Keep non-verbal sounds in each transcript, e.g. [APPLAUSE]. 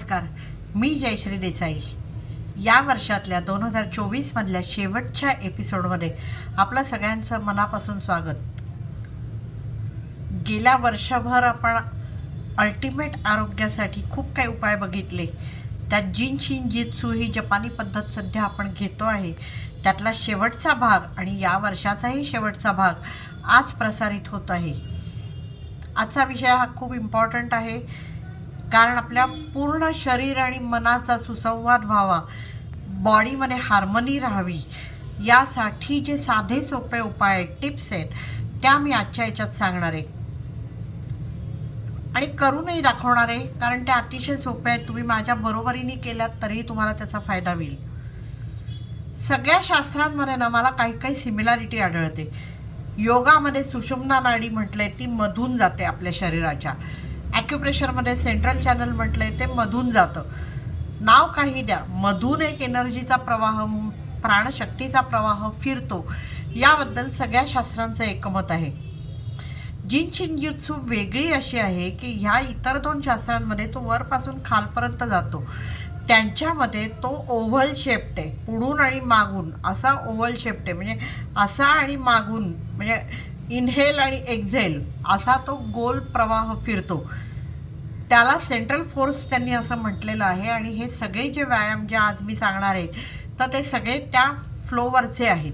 नमस्कार मी जयश्री देसाई. या वर्षातल्या दोन हजार चोवीसमधल्या शेवटच्या एपिसोडमध्ये आपलं सगळ्यांचं मनापासून स्वागत. गेल्या वर्षभर आपण अल्टिमेट आरोग्यासाठी खूप काही उपाय बघितले. त्यात जिन शिन जित्सू ही जपानी पद्धत सध्या आपण घेतो आहे. त्यातला शेवटचा भाग आणि या वर्षाचाही शेवटचा भाग आज प्रसारित होत आहे. आजचा विषय हा खूप इम्पॉर्टंट आहे. कारण आपल्या पूर्ण शरीर आणि मनाचा सुसंवाद व्हावा. बॉडीमध्ये हार्मनी राहावी. यासाठी जे साधे सोपे उपाय आहेत टिप्स आहेत त्या मी आजच्या याच्यात सांगणार आहे. आणि करूनही दाखवणार आहे कारण त्या अतिशय सोप्या आहेत. तुम्ही माझ्या बरोबरीने केल्यात तरीही तुम्हाला त्याचा फायदा होईल. सगळ्या शास्त्रांमध्ये ना मला काही काही सिमिलॅरिटी आढळते. योगामध्ये सुषुम्ना नाडी म्हटलंय ती मधून जाते आपल्या शरीराच्या. ॲक्युप्रेशरमध्ये सेंट्रल चॅनल म्हटलंय ते मधून जातं. नाव काही द्या. मधून एक एनर्जीचा प्रवाह प्राणशक्तीचा प्रवाह फिरतो. याबद्दल सगळ्या शास्त्रांचं एकमत आहे. जिन शिंजित्सू वेगळी अशी आहे की ह्या इतर दोन शास्त्रांमध्ये तो वरपासून खालपर्यंत जातो. त्यांच्यामध्ये तो ओव्हल शेप्ट आहे. पुढून आणि मागून. असा ओव्हल शेप्ट आहे. म्हणजे असा आणि मागून. म्हणजे इनहेल आणि एक्झेल असा तो गोल प्रवाह फिरतो. त्याला सेंट्रल फोर्स त्यांनी असं म्हटलेलं आहे आणि हे सगळे जे व्यायाम जे आज मी सांगणार आहे तर ते सगळे त्या फ्लोवरचे आहेत.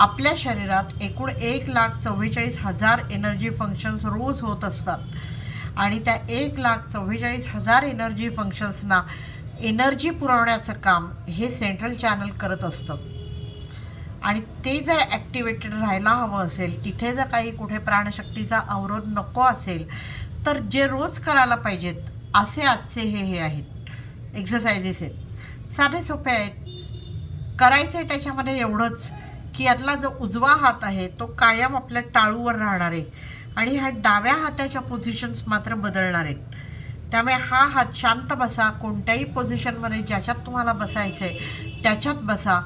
आपल्या शरीरात एकूण एक लाख चव्वेचाळीस हजार एनर्जी फंक्शन्स रोज होत असतात. आणि त्या एक लाख चव्वेचाळीस हजार एनर्जी फंक्शन्सना एनर्जी पुरवण्याचं काम हे सेंट्रल चॅनल करत असतं. आणि ते जर ॲक्टिवेटेड राहायला हवं असेल तिथे जर काही कुठे प्राणशक्तीचा अवरोध नको असेल तर जे रोज करायला पाहिजेत असे आजचे हे हे आहेत. एक्सरसाइजेस आहेत. साधे सोपे आहेत. करायचं आहे त्याच्यामध्ये एवढंच की यातला जो उजवा हात आहे तो कायम आपल्या टाळूवर राहणार आहे. आणि ह्या डाव्या हाताच्या पोझिशन्स मात्र बदलणार आहेत. त्यामुळे हा हात शांत बसा. कोणत्याही पोझिशनमध्ये ज्याच्यात तुम्हाला बसायचं आहे त्याच्यात बसा.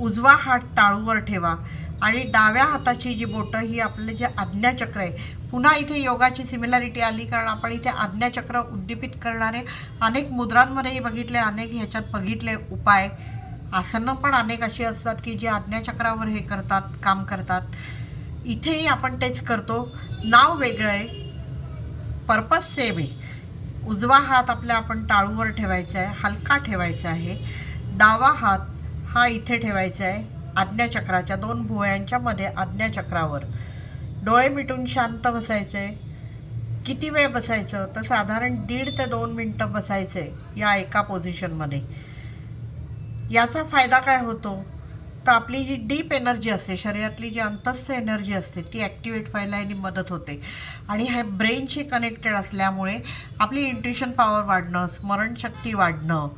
उजवा हात टाळूवर ठेवा. आणि डाव्या हाताची जी बोटं ही आपलं जे आज्ञाचक्र आहे पुन्हा इथे योगाची सिमिलॅरिटी आली कारण आपण इथे आज्ञाचक्र उद्दीपित करणारे अनेक मुद्रांमध्येही बघितले अनेक ह्याच्यात बघितले उपाय. आसनं पण अनेक अशी असतात की जे आज्ञाचक्रावर हे करतात काम करतात. इथेही आपण तेच करतो. नाव वेगळं आहे. पर्पज सेम आहे. उजवा हात आपल्या आपण टाळूवर ठेवायचा आहे हलका ठेवायचा आहे. डावा हात हा इथे ठेवायचा आहे. आज्ञाचक्राच्या दोन भुवयांच्या मध्ये आज्ञाचक्रावर डोळे मिटून शांत बसायचे. किती वेळ बसायचं? तर साधारण दीड ते दोन मिनटं बसायचे या एका पोझिशनमध्ये याचा फायदा काय होतो? तर आपली जी डीप एनर्जी असते शरीरातली जी अंतस्थ एनर्जी असते ती ॲक्टिवेट व्हायला याने मदत होते. आणि हे ब्रेनशी कनेक्टेड असल्यामुळे आपली इंट्युशन पॉवर वाढणं स्मरणशक्ती वाढणं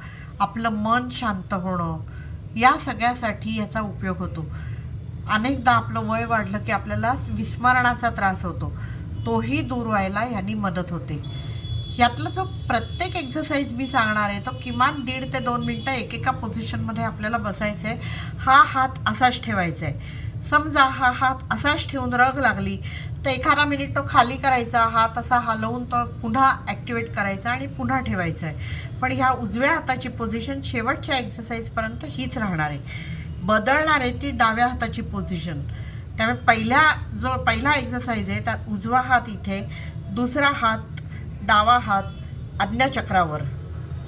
आपलं मन शांत होणं या सगळ्यासाठी याचा उपयोग होतो. अनेकदा आपलं वय वाढलं की आपल्याला विस्मरणाचा त्रास होतो. तोही दूर व्हायला ह्यानी मदत होते. यातला जो प्रत्येक एक्झरसाईज मी सांगणार आहे तो किमान दीड ते दोन मिनटं एकेका पोझिशनमध्ये आपल्याला बसायचं आहे हा हात असाच ठेवायचा आहे समजा हा हात असाच ठेवून रग लागली तर एखादा मिनिट तो खाली करायचा हात असा हलवून तो पुन्हा ॲक्टिवेट करायचा आणि पुन्हा ठेवायचा आहे. पण ह्या उजव्या हाताची पोझिशन शेवटच्या एक्सरसाइजपर्यंत हीच राहणार आहे. बदलणार आहे ती डाव्या हाताची पोझिशन त्यामुळे पहिल्या जो पहिला एक्सरसाइज आहे त्यात उजवा हात इथे दुसरा हात डावा हात आज्ञाचक्रावर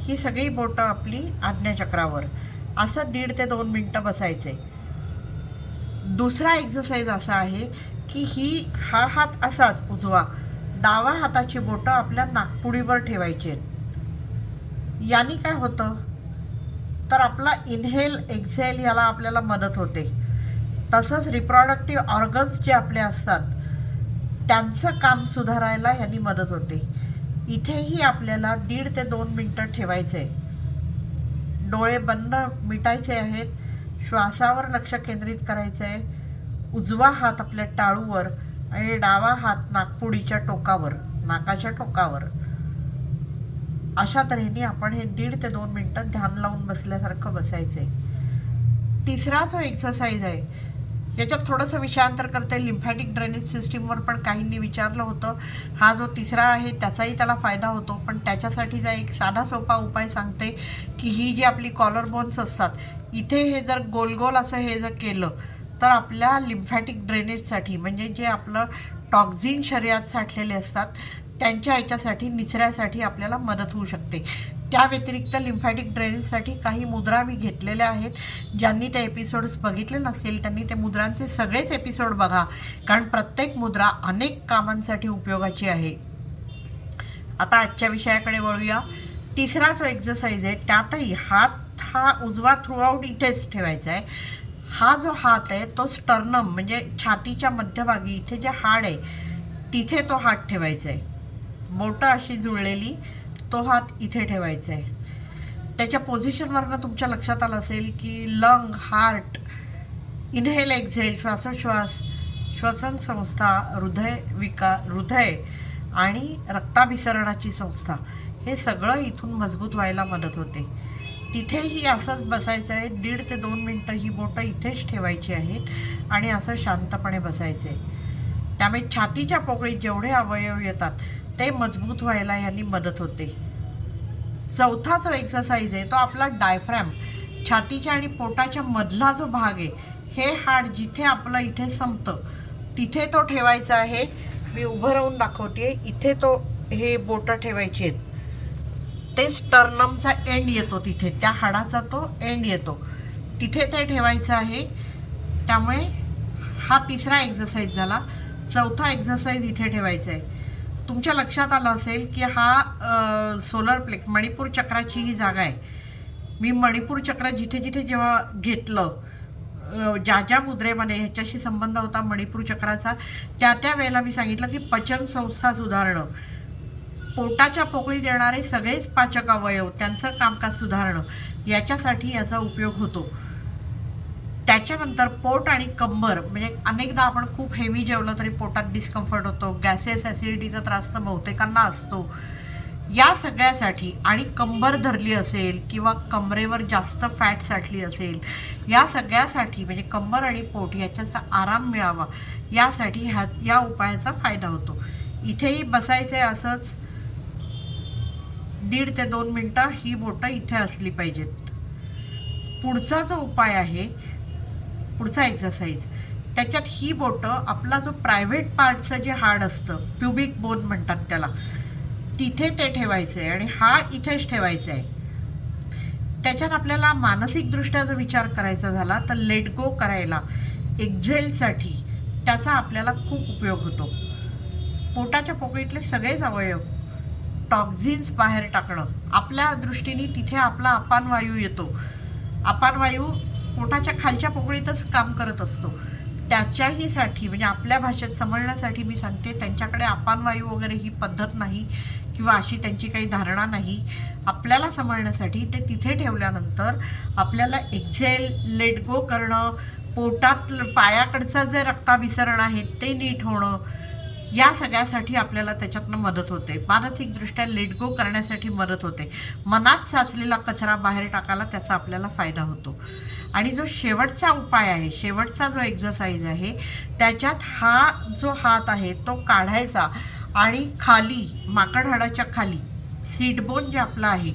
ही सगळी बोटं आपली आज्ञाचक्रावर असं दीड ते दोन मिनटं बसायचे दुसरा एक्झरसाईज असा आहे की ही हा हात असाच उजवा. डावा हाताची बोटं आपल्या नागपुडीवर ठेवायची आहेत. याने काय होतं? तर आपला इनहेल एक्झेल याला आपल्याला मदत होते. तसंच रिप्रॉडक्टिव्ह ऑर्गन्स जे आपले असतात त्यांचं काम सुधारायला यांनी मदत होते. इथेही आपल्याला दीड ते दोन मिनटं ठेवायचं आहे डोळे बंद मिटायचे आहेत. श्वासावर लक्ष केंद्रित करायचं आहे उजवा हात आपल्या टाळूवर आणि डावा हात नागपुडीच्या टोकावर नाकाच्या टोकावर. अशा तऱ्हेने आपण हे दीड ते दोन मिनटं ध्यान लावून बसल्यासारखं बसायचं आहे तिसरा जो एक्सरसाइज आहे याच्यात थोडंसं विषयांतर करते लिम्फॅटिक ड्रेनेज सिस्टीमवर पण काहींनी विचारलं होतं. हा जो तिसरा आहे त्याचाही त्याला फायदा होतो. पण त्याच्यासाठीचा एक साधा सोपा उपाय सांगते की ही जी आपली कॉलर बोन्स असतात इथे हे जर गोलगोल असं हे जर केलं तर आपल्या लिम्फॅटिक ड्रेनेजसाठी म्हणजे जे आपलं टॉक्झिन शरीरात साठलेले असतात त्यांच्या याच्यासाठी निचऱ्यासाठी आपल्याला मदत होऊ शकते. त्या व्यतिरिक्त लिम्फॅटिक ड्रेनेजसाठी काही मुद्रा मी घेतलेल्या आहेत. ज्यांनी ते एपिसोड्स बघितले नसतील त्यांनी ते मुद्रांचे सगळेच एपिसोड बघा. कारण प्रत्येक मुद्रा अनेक कामांसाठी उपयोगाची आहे. आता आजच्या विषयाकडे वळूया. तिसरा जो एक्झरसाइज आहे त्यातही हात हा उजवा थ्रूआउट इथेच ठेवायचा आहे. हा जो हात आहे तो स्टर्नम म्हणजे छातीच्या मध्यभागी इथे जे हाड आहे तिथे तो हात ठेवायचा आहे. बोटं अशी जुळलेली तो हात इथे ठेवायचा आहे. त्याच्या पोझिशनवरनं तुमच्या लक्षात आलं असेल की लंग हार्ट इनहेल एक्झेल श्वासोश्वास श्वसन संस्था हृदय विका हृदय आणि रक्ताभिसरणाची संस्था हे सगळं इथून मजबूत व्हायला मदत होते. तिथेही असंच बसायचं आहे. दीड ते दोन मिनटं ही बोटं इथेच ठेवायची आहेत आणि असं शांतपणे बसायचं आहे. त्यामुळे छातीच्या पोकळीत जेवढे अवयव येतात ते मजबूत व्हायला यांनी मदत होते. चौथा जो एक्सरसाइज आहे तो आपला डायफ्रॅम छातीच्या आणि पोटाच्या मधला जो भाग आहे हे हाड जिथे आपलं इथे संपतं तिथे तो ठेवायचा आहे. मी उभं राहून दाखवते इथे तो हे बोटं ठेवायची आहेत. ते स्टर्नमचा एंड येतो तिथे त्या हाडाचा तो एंड येतो. तिथे ते ठेवायचं आहे. त्यामुळे हा तिसरा एक्झरसाईज झाला. चौथा एक्झरसाईज इथे ठेवायचा आहे. तुमच्या लक्षात आलं असेल की हा सोलर प्लेक्स मणिपूर चक्राची ही जागा आहे. मी मणिपूर चक्र जिथे जिथे जेव्हा घेतलं ज्या ज्या मुद्रेमध्ये ह्याच्याशी संबंध होता मणिपूर चक्राचा त्या त्या वेळेला मी सांगितलं की पचन संस्था सुधारणं पोटाच्या पोकळी देणारे सगळेच पाचक अवयव त्यांचं कामकाज सुधारणं याच्यासाठी याचा उपयोग होतो. त्याच्यानंतर पोट आणि कंबर म्हणजे अनेकदा आपण खूप हेवी जेवलं तरी पोटात डिस्कम्फर्ट होतो गॅसेस ॲसिडिटीचा त्रास तर बहुतेकांना असतो. या सगळ्यासाठी आणि कंबर धरली असेल किंवा कमरेवर जास्त फॅट साठली असेल या सगळ्यासाठी म्हणजे कंबर आणि पोट याच्याचा आराम मिळावा यासाठी ह्या या उपायाचा फायदा होतो. इथेही बसायचं आहे असंच दीड ते दोन मिनटं ही बोटं इथे असली पाहिजेत. पुढचा जो उपाय आहे पुढचा एक्झरसाइज त्याच्यात ही बोटं आपला जो प्रायव्हेट पार्टचं जे हाड असतं प्युबिक बोन म्हणतात त्याला तिथे ते ठेवायचं आहे आणि हा इथेच ठेवायचा आहे त्याच्यात आपल्याला मानसिकदृष्ट्या जर विचार करायचा झाला तर लेट गो करायला एक्झेलसाठी त्याचा आपल्याला खूप उपयोग होतो. पोटाच्या पोकळीतले सगळेच अवयव टॉक्झिन्स बाहेर टाकणं आपल्या दृष्टीने तिथे आपला अपान वायू येतो. अपान वायू पोटाच्या खालच्या पोकळीतच काम करत असतो. त्याच्याहीसाठी म्हणजे आपल्या भाषेत समजण्यासाठी मी सांगते त्यांच्याकडे अपानवायू वगैरे ही पद्धत नाही किंवा अशी त्यांची काही धारणा नाही. आपल्याला समजण्यासाठी ते तिथे ठेवल्यानंतर आपल्याला एक्झेल लेट गो करणं पोटात पायाकडचं जे रक्ताभिसरण आहे ते नीट होणं या सगळ्यासाठी आपल्याला त्याच्यातनं मदत होते. मानसिकदृष्ट्या लेट गो करण्यासाठी मदत होते. मनात साचलेला कचरा बाहेर टाकायला त्याचा आपल्याला फायदा होतो. आणि जो शेवटचा उपाय आहे शेवटचा जो एक्झरसाइज आहे त्याच्यात हा जो हात आहे तो काढायचा आणि खाली माकड हाडाच्या खाली सीटबोन जे आपलं आहे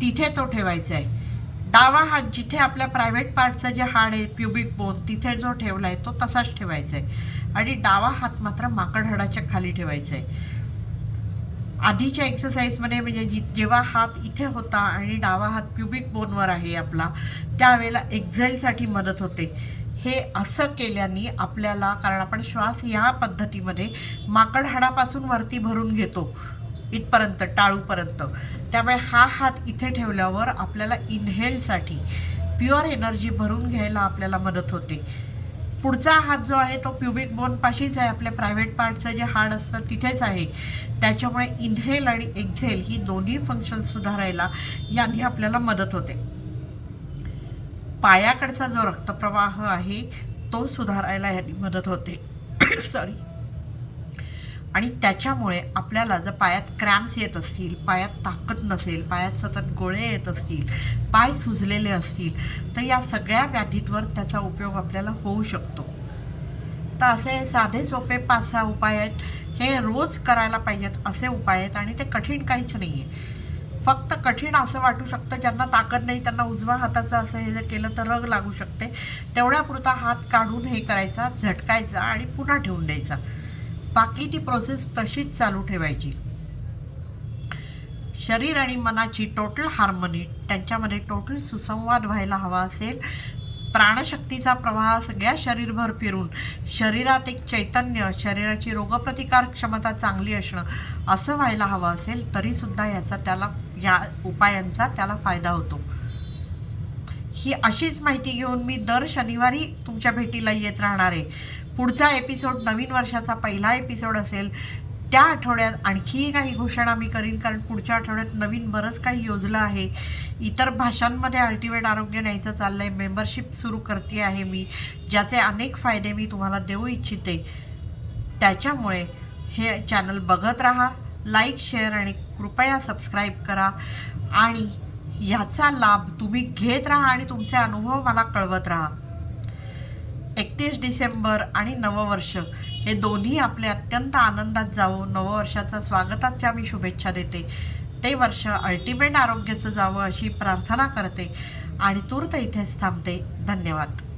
तिथे तो ठेवायचा आहे. डावा हात जिथे आपल्या प्रायव्हेट पार्टचं जे हाड आहे प्युबिक बोन तिथे जो ठेवला आहे तो तसाच ठेवायचा आहे आणि डावा हात मात्र माकड हाडाच्या खाली ठेवायचा आहे आधीच्या एक्सरसाइजमध्ये म्हणजे जेव्हा हात इथे होता आणि डावा हात प्युबिक बोनवर आहे आपला त्यावेळेला एक्झेलसाठी मदत होते. हे असं केल्याने आपल्याला कारण आपण श्वास या पद्धतीमध्ये माकड हाडापासून वरती भरून घेतो. इथपर्यंत टाळूपर्यंत. त्यामुळे हा हात इथे ठेवल्यावर आपल्याला इन्हेलसाठी प्युअर एनर्जी भरून घ्यायला आपल्याला मदत होते. पुढचा हात जो आहे तो प्युबिक बोनपाशीच आहे. आपल्या प्रायव्हेट पार्टचं जे हाड असतं तिथेच आहे. त्याच्यामुळे इन्हेल आणि एक्झेल ही दोन्ही फंक्शन सुधारायला यांनी आपल्याला मदत होते. पायाकडचा जो रक्तप्रवाह आहे तो सुधारायला यांनी मदत होते. [COUGHS] सॉरी आणि त्याच्यामुळे आपल्याला जर पायात क्रॅम्प्स येत असतील पायात ताकद नसेल पायात सतत गोळे येत असतील पाय सुजलेले असतील तर या सगळ्या व्याधींवर त्याचा उपयोग आपल्याला होऊ शकतो. तर असे साधे सोपे पाच सहा उपाय आहेत. हे रोज करायला पाहिजेत असे उपाय आहेत आणि ते कठीण काहीच नाही आहे फक्त कठीण असं वाटू शकतं ज्यांना ताकद नाही त्यांना उजव्या हाताचं असं हे जर केलं तर रग लागू शकते. तेवढ्यापुरता हात काढून हे करायचा झटकायचा आणि पुन्हा ठेवून द्यायचा. बाकी ती प्रोसेस तशीच चालू ठेवायची. शरीर आणि मनाची टोटल हार्मनी त्यांच्यामध्ये टोटल सुसंवाद व्हायला हवा असेल. प्राणशक्तीचा प्रवाह सगळ्या शरीरभर फिरून शरीरात एक चैतन्य शरीराची रोगप्रतिकार क्षमता चांगली असणं असं व्हायला हवं असेल तरीसुद्धा याचा त्याला या उपायांचा त्याला फायदा होतो. ही अशीच माहिती घेऊन मी दर शनिवारी तुमच्या भेटीला येत राहणार आहे. पुढचा एपिसोड नवीन वर्षाचा पहिला एपिसोड असेल त्या आठवड्यात आणखी काही घोषणा मी करीन कारण पुढच्या आठवड्यात नवीन बरंच काही योजलं आहे. इतर भाषांमध्ये अल्टिमेट आरोग्य न्यायचं चाललं आहे मेंबरशिप सुरू करते आहे मी ज्याचे अनेक फायदे मी तुम्हाला देऊ इच्छिते. त्याच्यामुळे हे चॅनल बघत राहा लाईक शेअर आणि कृपया सबस्क्राईब करा. आणि ह्याचा लाभ तुम्ही घेत राहा आणि तुमचे अनुभव मला कळवत राहा. एकतीस डिसेंबर आणि नववर्ष हे दोन्ही आपले अत्यंत आनंदात जावं. नववर्षाचा स्वागताच्या मी शुभेच्छा देते. ते वर्ष अल्टिमेट आरोग्याचं जावं अशी प्रार्थना करते आणि तूर्त इथेच थांबते. धन्यवाद.